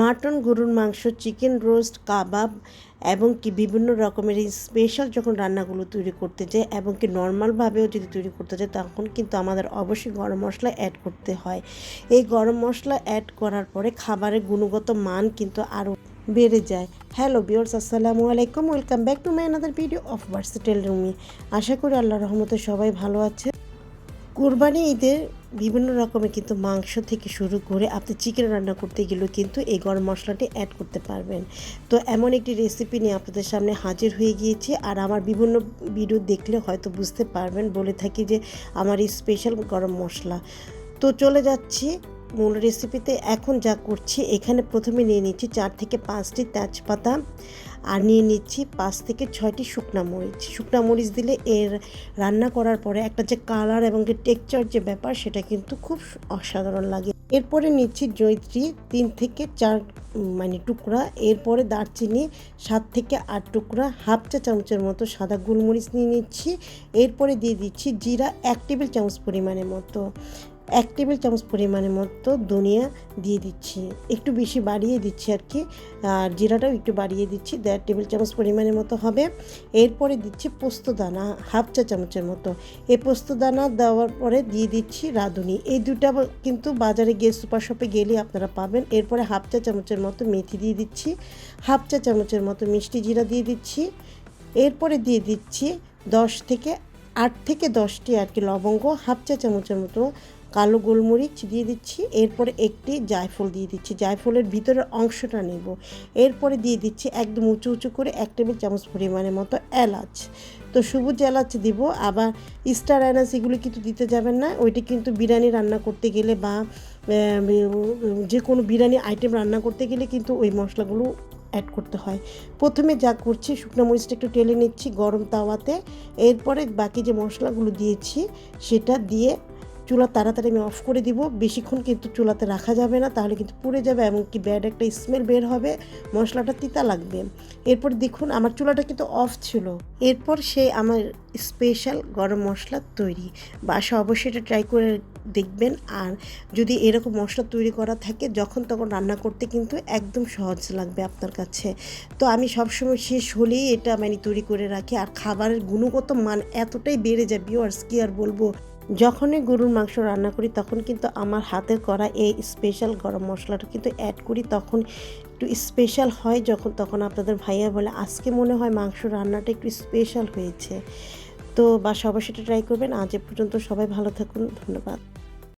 Mutton, গরুর মাংস, chicken roast, কাবাব এবং কি বিভিন্ন রকমের স্পেশাল যখন রান্নাগুলো তৈরি করতে যাই এবং কি নর্মালভাবেও যদি তৈরি করতে যাই তখন কিন্তু আমাদের অবশ্যই গরম মশলা অ্যাড করতে হয়। এই গরম মশলা অ্যাড করার পরে খাবারের গুণগত মান কিন্তু আরও বেড়ে যায়। হ্যালো বিয়র্স আসসালামু আলাইকুম। Welcome back to my another video of versatile Rumi আশা করি আল্লাহ রহমতে সবাই ভালো আছে। কোরবানি ঈদের বিভিন্ন রকমের কিন্তু মাংস থেকে শুরু করে আপনি চিকেন রান্না করতে গেলেও কিন্তু এই গরম মশলাটি অ্যাড করতে পারবেন। তো এমন একটি রেসিপি নিয়ে আপনাদের সামনে হাজির হয়ে গিয়েছি আর আমার বিভিন্ন ভিডিও দেখলে হয়তো বুঝতে পারবেন, বলে থাকি যে আমার এই স্পেশাল গরম মশলা। তো চলে যাচ্ছি মূল রেসিপিতে এখন যা করছি, এখানে প্রথমে নিয়ে নিচ্ছি চার থেকে পাঁচটি তেজপাতা আর নিয়ে নিচ্ছি পাঁচ থেকে ছয়টি শুকনা মরিচ। শুকনা মরিচ দিলে এর রান্না করার পরে একটা যে কালার এবং যে টেক্সচার যে ব্যাপার, সেটা কিন্তু খুব অসাধারণ লাগে। এরপরে নিচ্ছি জৈত্রী তিন থেকে চার মানে টুকরা। এরপরে দারচিনি সাত থেকে আট টুকরা। হাফ চা চামচের মতো সাদা গোলমরিচ নিয়ে নিচ্ছি। এরপরে দিয়ে দিচ্ছি জিরা এক টেবিল চামচ পরিমাণের মতো। এক টেবিল চামচ পরিমাণের মতো ধনিয়া দিয়ে দিচ্ছি। একটু বেশি বাড়িয়ে দিচ্ছি আর কি আর জিরাটাও একটু বাড়িয়ে দিচ্ছি। দেড় টেবিল চামচ পরিমাণের মতো হবে। এরপরে দিচ্ছি পোস্ত দানা, হাফ চা চামচের মতো। এই পোস্ত দানা দেওয়ার পরে দিয়ে দিচ্ছি রাঁধুনি। এই দুটা কিন্তু বাজারে গিয়ে সুপার শপে গেলে আপনারা পাবেন। এরপরে হাফ চা চামচের মতো মেথি দিয়ে দিচ্ছি। হাফ চা চামচের মতো মিষ্টি জিরা দিয়ে দিচ্ছি। এরপরে দিয়ে দিচ্ছি দশ থেকে আট থেকে দশটি আর কি লবঙ্গ। হাফ চা চামচের মতো কালো গোলমরিচ দিয়ে দিচ্ছি, এরপরে একটি জায়ফল দিয়ে দিচ্ছি। জায়ফলের ভিতরের অংশটা নেব। এরপরে দিয়ে দিচ্ছি একদম উঁচু উঁচু করে এক টেবিল চামচ পরিমাণের মতো এলাচ। তো সবুজ এলাচ দিব, আবার স্টার এলাচ এগুলো কিন্তু দিতে যাবেন না। ওইটা কিন্তু বিরিয়ানি রান্না করতে গেলে বা যে কোনো বিরিয়ানি আইটেম রান্না করতে গেলে কিন্তু ওই মশলাগুলো অ্যাড করতে হয়। প্রথমে যা করছি, শুকনো মরিচটা একটু টেলে নিচ্ছি গরম তাওয়াতে। এরপরে বাকি যে মশলাগুলো দিয়েছি, সেটা দিয়ে চুলা তাড়াতাড়ি আমি অফ করে দিব। বেশিক্ষণ কিন্তু চুলাতে রাখা যাবে না, তাহলে কিন্তু পুড়ে যাবে এবং কি ব্যাড একটা স্মেল বের হবে, মশলাটা তিতা লাগবে। এরপর দেখুন, আমার চুলাটা কিন্তু অফ ছিল। এরপর সে আমার স্পেশাল গরম মশলা তৈরি। বাসা অবশ্যই এটা ট্রাই করে দেখবেন। আর যদি এরকম মশলা তৈরি করা থাকে, যখন তখন রান্না করতে কিন্তু একদম সহজ লাগবে আপনার কাছে। তো আমি সবসময় শেষ হলেই এটা মানে তৈরি করে রাখি। আর খাবারের গুণগত মান এতটাই বেড়ে যায় বিওয়ার্স কি আর বলব? যখনই গরুর মাংস রান্না করি, তখন কিন্তু আমার হাতের করা এই স্পেশাল গরম মশলাটা কিন্তু অ্যাড করি। তখন একটু স্পেশাল হয় যখন, তখন আপনাদের ভাইয়া বলে, আজকে মনে হয় মাংস রান্নাটা একটু স্পেশাল হয়েছে। তো বা সবাই সেটা ট্রাই করবেন। আজ এ পর্যন্ত সবাই ভালো থাকুন। ধন্যবাদ।